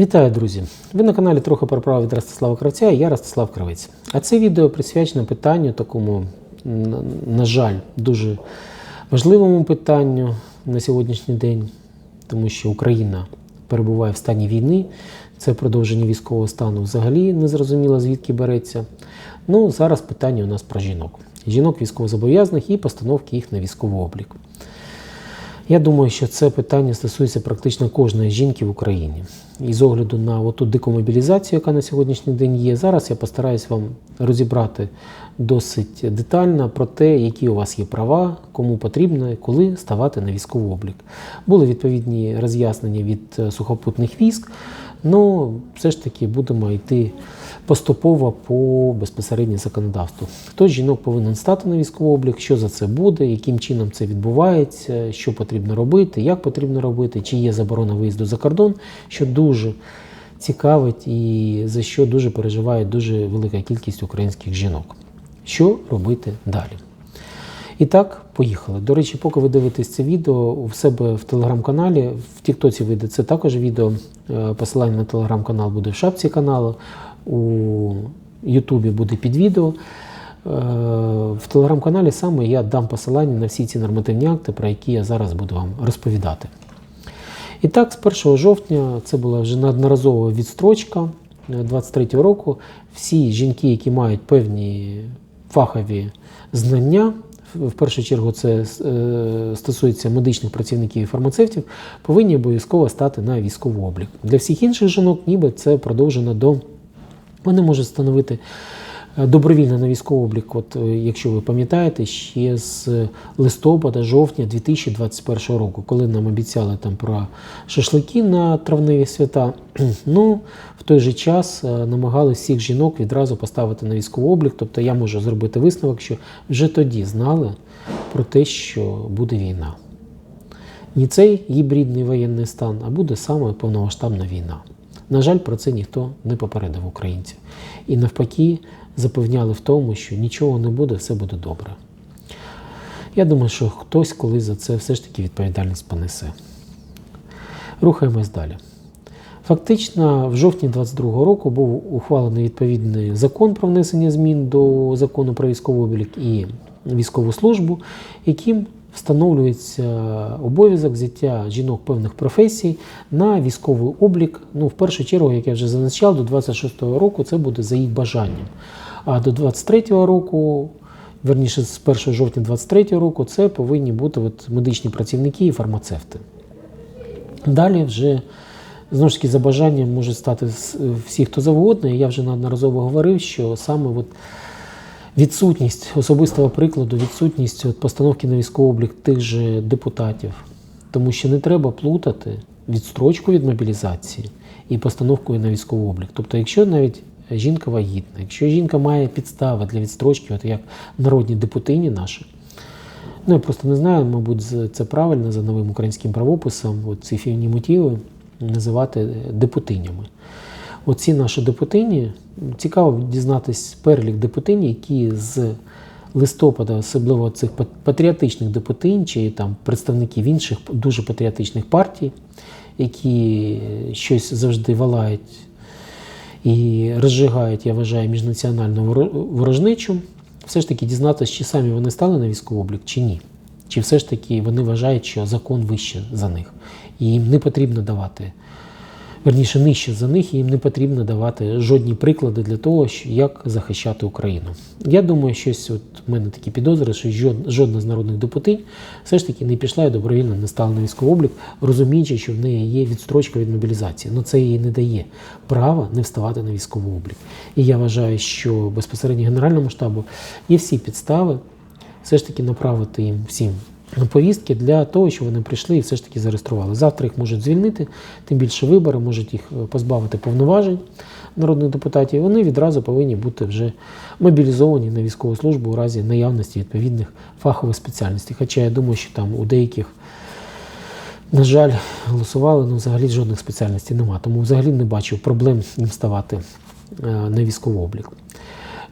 Вітаю, друзі! Ви на каналі трохи про право від Ростислава Кравця і я Ростислав Кравець. А це відео присвячено питанню такому, на жаль, дуже важливому питанню на сьогоднішній день, тому що Україна перебуває в стані війни. Це продовження військового стану взагалі не зрозуміло, звідки береться. Ну, зараз питання у нас про жінок. Жінок військовозобов'язаних і постановки їх на військовий облік. Я думаю, що це питання стосується практично кожної жінки в Україні. І з огляду на оту дику мобілізацію, яка на сьогоднішній день є, зараз я постараюсь вам розібрати досить детально про те, які у вас є права, кому потрібно, коли ставати на військовий облік. Були відповідні роз'яснення від е, сухопутних військ. Ну, все ж таки будемо йти поступово по безпосередньо законодавству. Хто жінок повинен стати на військовий облік, що за це буде, яким чином це відбувається, що потрібно робити, як потрібно робити, чи є заборона виїзду за кордон, що дуже цікавить і за що дуже переживає дуже велика кількість українських жінок. Що робити далі? І так, поїхали. До речі, поки ви дивитесь це відео в себе в телеграм-каналі, в Тіктоці вийде це також відео. Е, Посилання на телеграм-канал буде в шапці каналу, у Ютубі буде під відео. Е, В телеграм-каналі саме я дам посилання на всі ці нормативні акти, про які я зараз буду вам розповідати. І так, з 1 жовтня це була вже неодноразова відстрочка 23 року. Всі жінки, які мають певні фахові знання, в в першу чергу це е, стосується медичних працівників і фармацевтів, повинні обов'язково стати на військовий облік. Для всіх інших жінок, ніби це продовжено до вони можуть встановити е, добровільно на військовий облік, от е, якщо ви пам'ятаєте, ще з листопада, жовтня 2021 року, коли нам обіцяли там про шашлики на травневі свята. Ну, в той же час е, намагалися всіх жінок відразу поставити на військовий облік. Тобто я можу зробити висновок, що вже тоді знали про те, що буде війна. Не цей гібридний воєнний стан, а буде саме повномасштабна війна. На жаль, про це ніхто не попередив українців. І навпаки, запевняли в тому, що нічого не буде, все буде добре. Я думаю, що хтось колись за це все ж таки відповідальність понесе. Рухаємось далі. Фактично, в жовтні 2022 року був ухвалений відповідний закон про внесення змін до закону про військовий облік і військову службу, яким встановлюється обов'язок взяття жінок певних професій на військовий облік. Ну, в першу чергу, як я вже зазначав, до 26-го року це буде за їх бажанням. А до 23-го року, верніше з 1 жовтня 23-го року, це повинні бути от медичні працівники і фармацевти. Далі вже знову ж таки за бажанням може стати всі, хто завгодно. Я вже неодноразово говорив, що саме от відсутність особистого прикладу, відсутність от постановки на військовий облік тих же депутатів. Тому що не треба плутати відстрочку від мобілізації і постановкою на військовий облік. Тобто, якщо навіть жінка вагітна, якщо жінка має підстави для відстрочки, от як народні депутині наші, Ну, я просто не знаю, мабуть, це правильно за новим українським правописом, от ці фівні мотиви називати депутинями. Оці наші депутині, цікаво дізнатись перелік депутинь, які з листопада, особливо цих патріотичних депутинь чи там представників інших дуже патріотичних партій, які щось завжди валають і розжигають, я вважаю, міжнаціональну воро- ворожнечу, все ж таки дізнатися, чи самі вони стали на військовий облік, чи ні. Чи все ж таки вони вважають, що закон вище за них, і їм не потрібно давати, верніше нижче за них, і їм не потрібно давати жодні приклади для того, як захищати Україну. Я думаю, щось от в мене такі підозри, що жод- жодна з народних депутинь все ж таки не пішла і добровільно не стала на військовий облік, розуміючи, що в неї є відстрочка від мобілізації. Ну це їй не дає права не вставати на військовий облік. І я вважаю, що безпосередньо Генеральному штабу є всі підстави все ж таки направити їм всім повістки для того, щоб вони прийшли і все ж таки зареєстрували. Завтра їх можуть звільнити, тим більше вибори, можуть їх е, позбавити повноважень народних депутатів. Вони відразу повинні бути вже мобілізовані на військову службу у разі наявності відповідних фахових спеціальностей. Хоча я думаю, що там у деяких на жаль, голосували, ну взагалі жодних спеціальностей нема. Тому взагалі не бачив проблем їм ставати е, на військовий облік.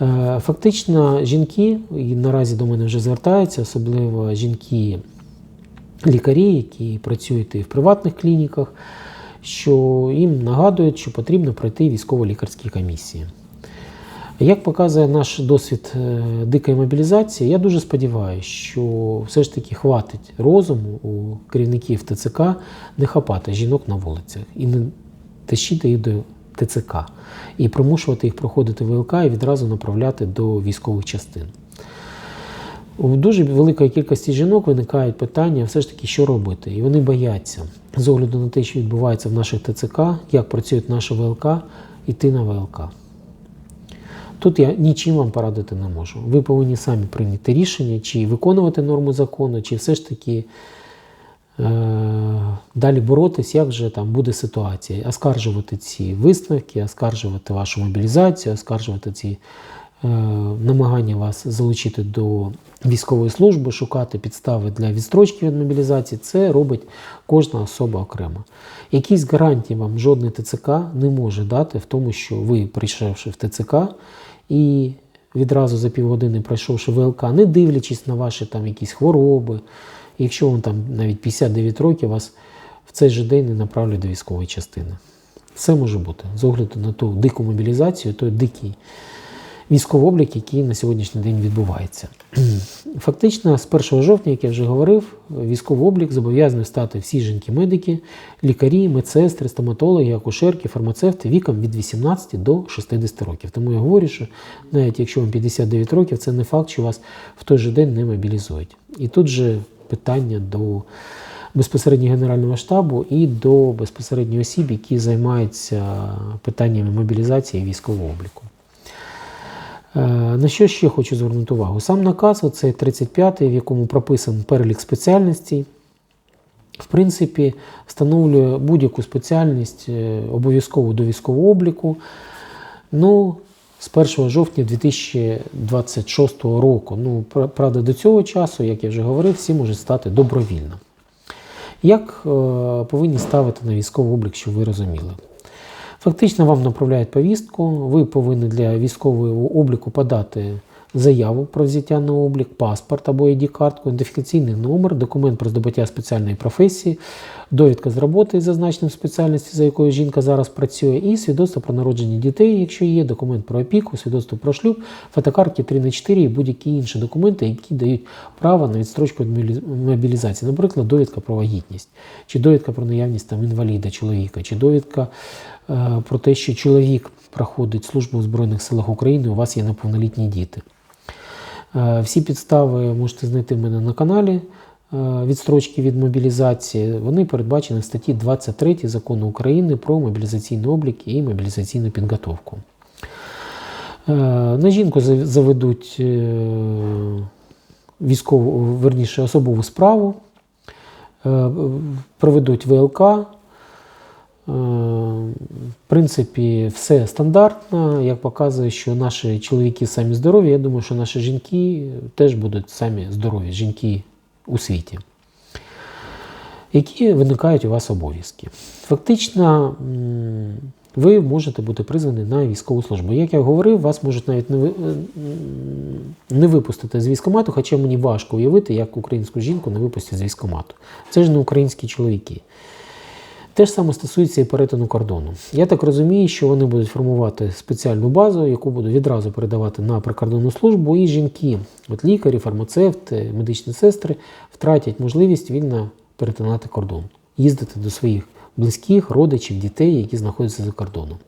Е, Фактично, жінки, і наразі до мене вже звертаються, особливо жінки-лікарі, які працюють і в приватних клініках, що їм нагадують, що потрібно пройти військово-лікарські комісії. Як показує наш досвід е, дикої мобілізації, я дуже сподіваюся, що все ж таки хватить розуму у керівників ТЦК не хапати жінок на вулицях і не тащити їх до ТЦК і примушувати їх проходити ВЛК і відразу направляти до військових частин. У дуже великої кількості жінок виникають питання, все ж таки, що робити. І вони бояться з огляду на те, що відбувається в наших ТЦК, як працюють наші ВЛК, йти на ВЛК. Тут я нічим вам порадити не можу. Ви повинні самі прийняти рішення, чи виконувати норму закону, чи все ж таки далі боротись, як же там буде ситуація. Оскаржувати ці висновки, оскаржувати вашу мобілізацію, оскаржувати ці е, намагання вас залучити до військової служби, шукати підстави для відстрочки від мобілізації. Це робить кожна особа окремо. Якісь гарантії вам жодний ТЦК не може дати в тому, що ви, прийшовши в ТЦК, і відразу за півгодини пройшовши ВЛК, не дивлячись на ваші там якісь хвороби, якщо вам там навіть 59 років, вас в цей же день не направлять до військової частини. Все може бути з огляду на ту дику мобілізацію, той дикий військовий облік, який на сьогоднішній день відбувається. Фактично, з 1 жовтня, як я вже говорив, військовий облік зобов'язані стати всі жінки-медики, лікарі, медсестри, стоматологи, акушерки, фармацевти віком від 18 до 60 років. Тому я говорю, що навіть якщо вам 59 років, це не факт, що вас в той же день не мобілізують. І тут же питання до безпосередньо Генерального штабу і до безпосередньо осіб, які займаються питаннями мобілізації і військового обліку. Е, На що ще хочу звернути увагу? Сам наказ, оцей 35-й, в якому прописан перелік спеціальностей, в принципі, встановлює будь-яку спеціальність е, обов'язково до військового обліку. Ну, з 1 жовтня 2026 року. Ну, правда, до цього часу, як я вже говорив, всі можуть стати добровільно. Як е, повинні ставити на військовий облік, щоб ви розуміли? Фактично вам направляють повістку, ви повинні для військового обліку подати заяву про взяття на облік, паспорт або ID-картку, ідентифікаційний номер, документ про здобуття спеціальної професії, довідка з роботи з зазначенням спеціальності, за якою жінка зараз працює, і свідоцтво про народження дітей, якщо є, документ про опіку, свідоцтво про шлюб, фотокартки 3 на 4 і будь-які інші документи, які дають право на відстрочку від мобілізації. Наприклад, довідка про вагітність, чи довідка про наявність там інваліда чоловіка, чи довідка е, про те, що чоловік проходить службу в Збройних силах України, у вас є неповнолітні діти. Е, Всі підстави можете знайти в мене на каналі відстрочки від мобілізації. Вони передбачені в статті 23 закону України про мобілізаційний облік і мобілізаційну підготовку. Е, На жінку заведуть е, військову, верніше, особову справу, е, проведуть ВЛК. Е, В принципі, все стандартно. Як показує, що наші чоловіки самі здорові, я думаю, що наші жінки теж будуть самі здорові, жінки у світі. Які виникають у вас обов'язки? Фактично, ви можете бути призвані на військову службу. Як я говорив, вас можуть навіть не, ви- не випустити з військомату, хоча мені важко уявити, як українську жінку не випустять з військомату. Це ж не українські чоловіки. Те ж саме стосується і перетину кордону. Я так розумію, що вони будуть формувати спеціальну базу, яку будуть відразу передавати на прикордонну службу, і жінки, от лікарі, фармацевти, медичні сестри, втратять можливість вільно перетинати кордон, їздити до своїх близьких, родичів, дітей, які знаходяться за кордоном.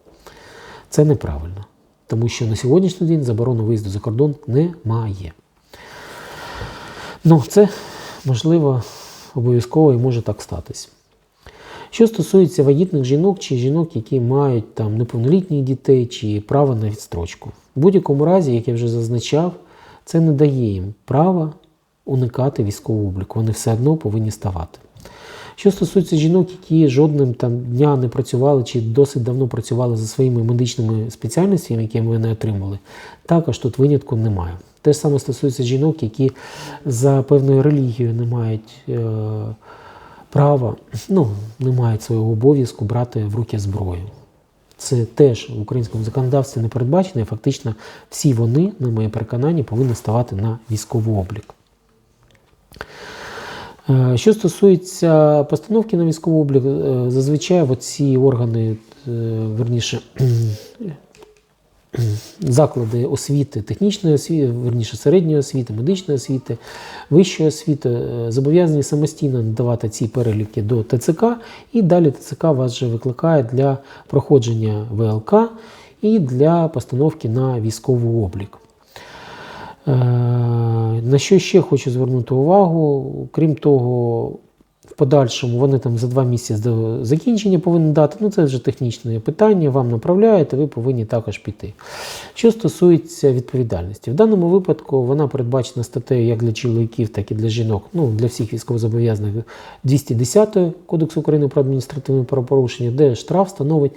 Це неправильно, тому що на сьогоднішній день заборони виїзду за кордон немає. Ну, це можливо обов'язково і може так статись. Що стосується вагітних жінок чи жінок, які мають там неповнолітніх дітей чи право на відстрочку. В будь-якому разі, як я вже зазначав, це не дає їм права уникати військового обліку. Вони все одно повинні ставати. Що стосується жінок, які жодним там дня не працювали чи досить давно працювали за своїми медичними спеціальностями, які вони отримали, також тут винятку немає. Те ж саме стосується жінок, які за певною релігією не мають е, права, ну, не мають свого обов'язку брати в руки зброю. Це теж в українському законодавстві не передбачено, і фактично всі вони, на моє переконання, повинні ставати на військовий облік. Е, Що стосується постановки на військовий облік, е, зазвичай ці органи, е, верніше, заклади освіти, технічної освіти, верніше середньої освіти, медичної освіти, вищої освіти е, зобов'язані самостійно надавати ці переліки до ТЦК, і далі ТЦК вас вже викликає для проходження ВЛК і для постановки на військовий облік. Е, На що ще хочу звернути увагу? Крім того, подальшому вони там за два місяці до закінчення повинні дати. Ну це вже технічне питання. Вам направляють, ви повинні також піти. Що стосується відповідальності, в даному випадку вона передбачена статтею як для чоловіків, так і для жінок. Ну для всіх військовозобов'язаних 210 Кодексу України про адміністративне правопорушення, де штраф становить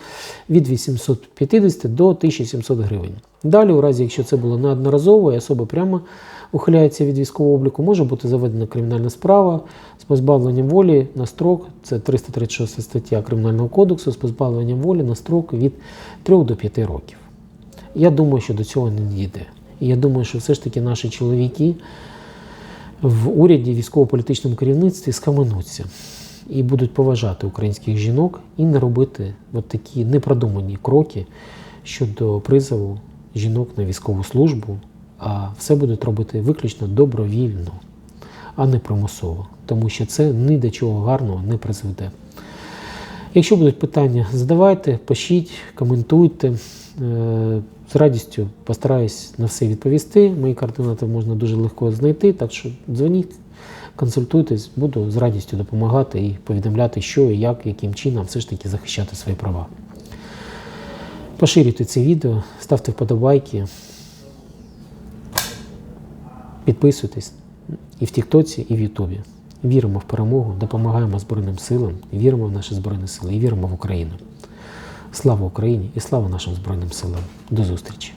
від 850 до 1700 гривень. Далі, у разі, якщо це було неодноразово, і особа прямо ухиляється від військового обліку, може бути заведена кримінальна справа з позбавленням волі на строк, це 336 стаття Кримінального кодексу, з позбавленням волі на строк від 3 до 5 років. Я думаю, що до цього не дійде. І я думаю, що все ж таки наші чоловіки в уряді, військово-політичному керівництві скаменуться і будуть поважати українських жінок і не робити от такі непродумані кроки щодо призову жінок на військову службу, все будуть робити виключно добровільно, а не примусово, тому що це ні до чого гарного не призведе. Якщо будуть питання, задавайте, пишіть, коментуйте. Е, З радістю постараюсь на все відповісти. Мої координати можна дуже легко знайти, так що дзвоніть, консультуйтесь, буду з радістю допомагати і повідомляти, що і як, яким чином все ж таки захищати свої права. Поширюйте це відео, ставте вподобайки, підписуйтесь і в Тіктоці, і в Ютубі. Віримо в перемогу, допомагаємо Збройним силам, віримо в наші Збройні Сили і віримо в Україну. Слава Україні і слава нашим Збройним силам. До зустрічі!